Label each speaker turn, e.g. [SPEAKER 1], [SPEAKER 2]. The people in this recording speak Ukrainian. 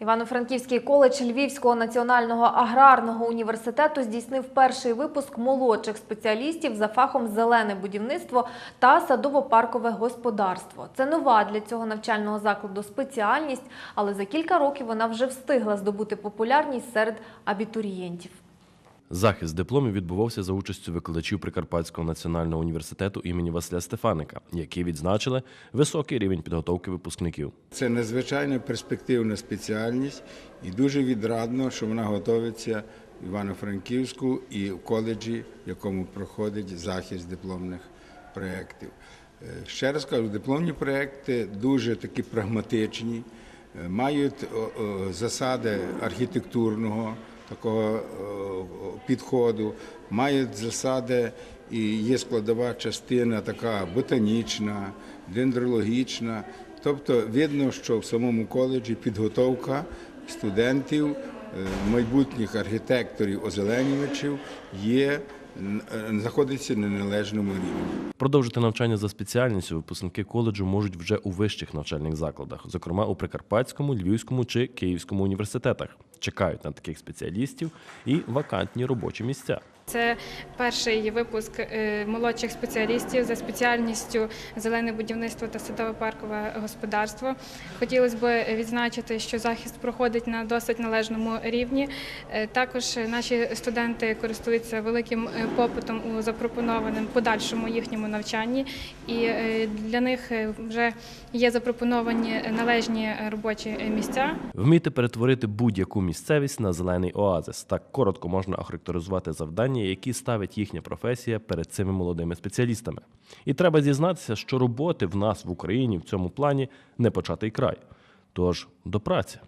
[SPEAKER 1] Івано-Франківський коледж Львівського національного аграрного університету здійснив перший випуск молодших спеціалістів за фахом зелене будівництво та садово-паркове господарство. Це нова для цього навчального закладу спеціальність, але за кілька років вона вже встигла здобути популярність серед абітурієнтів.
[SPEAKER 2] Захист дипломів відбувався за участю викладачів Прикарпатського національного університету імені Василя Стефаника, які відзначили високий рівень підготовки випускників.
[SPEAKER 3] Це надзвичайно перспективна спеціальність і дуже відрадно, що вона готується в Івано-Франківську і в коледжі, в якому проходить захист дипломних проєктів. Е, Ще раз кажу, дипломні проєкти дуже такі прагматичні, е, мають засади архітектурного такого підходу, мають засади і є складова частина така ботанічна, дендрологічна. Тобто видно, що в самому коледжі підготовка студентів, е, майбутніх архітекторів, озеленювачів є, е, знаходиться на належному рівні.
[SPEAKER 2] Продовжити навчання за спеціальністю випускники коледжу можуть вже у вищих навчальних закладах, зокрема у Прикарпатському, Львівському чи Київському університетах. Чекають на таких спеціалістів і вакантні робочі місця.
[SPEAKER 4] Це перший випуск е, молодших спеціалістів за спеціальністю зелене будівництво та садово-паркове господарство. Хотілося б відзначити, що захист проходить на досить належному рівні. Е, Також наші студенти користуються великим е, попитом у запропонованому подальшому їхньому навчанні, і для них вже є запропоновані належні робочі місця.
[SPEAKER 2] Вміти перетворити будь-яку місцевість на зелений оазис. Так коротко можна охарактеризувати завдання, які ставить їхня професія перед цими молодими спеціалістами. І треба зізнатися, що роботи в нас в Україні в цьому плані не початий край. Тож до праці.